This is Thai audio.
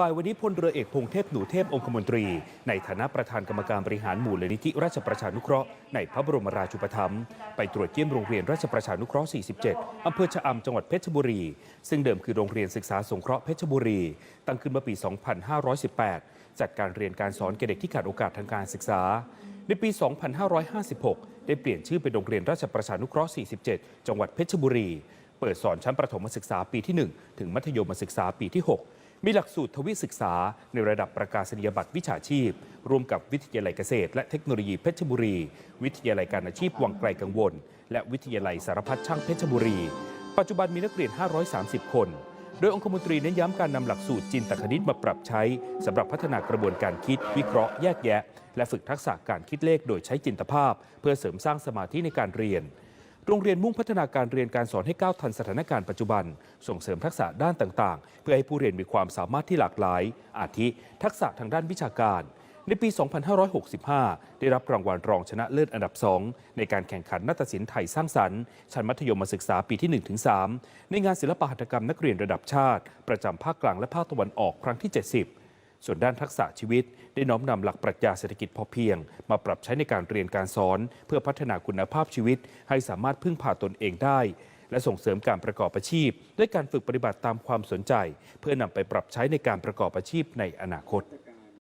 บ่ายวันนี้พลเรือเอกพงเทพหนูเทพองคมนตรี ในฐานะประธานกรรมการบริหารหมู่เลนิธิราชประชานุเคราะห์ในพระบรมราชูปถัมภ์ไปตรวจเยี่ยมโรงเรียนราชประชานุเคราะห์ 47 อำเภอชะอำจังหวัดเพชรบุรี ซึ่งเดิมคือโรงเรียนศึกษาสงเคราะห์เพชรบุรี ตั้งขึ้นเมื่อปี 2518 จัดการเรียนการสอนแก่เด็กที่ขาดโอกาสทางการศึกษา ในปี 2556 ได้เปลี่ยนชื่อเป็นโรงเรียนราชประชานุเคราะห์ 47 จังหวัดเพชรบุรี เปิดสอนชั้นประถมศึกษาปีที่ 1 ถึงมัธยมศึกษาปีที่ 6 มีหลักสูตรทวิศึกษาในระดับประกาศนียบัตรวิชาชีพ ร่วมกับวิทยาลัยเกษตร และเทคโนโลยีเพชรบุรี วิทยาลัยการอาชีพวังไกลกังวล และวิทยาลัยสารพัดช่างเพชรบุรี ปัจจุบันมีนักเรียน 530 คน โดยองคมนตรีเน้นย้ำการนำหลักสูตรจินตคณิตมาปรับใช้สำหรับพัฒนากระบวนการคิด วิเคราะห์แยกแยะ และฝึกทักษะการคิดเลขโดยใช้จินตภาพ เพื่อเสริมสร้างสมาธิในการเรียน โรงเรียนมุ่งพัฒนาการเรียนการสอนให้ก้าวทันสถานการณ์ปัจจุบัน ส่งเสริมทักษะด้านต่างๆ เพื่อให้ผู้เรียนมีความสามารถที่หลากหลาย อาทิ ทักษะทางด้านวิชาการ ในปี 2565 ได้รับรางวัลรองชนะเลิศอันดับ 2 ในการแข่งขันนาฏศิลป์ไทยสร้างสรรค์ ชั้นมัธยมศึกษาปีที่ 1-3 ในงานศิลปหัตถกรรมนักเรียนระดับชาติ ประจำภาคกลางและภาคตะวันออกครั้งที่ 70 ส่วนด้านทักษะชีวิต ได้น้อมนำหลักปรัชญาเศรษฐกิจพอเพียง มาปรับใช้ในการเรียนการสอน เพื่อพัฒนาคุณภาพชีวิต ให้สามารถพึ่งพาตนเองได้ และส่งเสริมการประกอบอาชีพ ด้วยการฝึกปฏิบัติตามความสนใจ เพื่อนำไปปรับใช้ในการประกอบอาชีพในอนาคต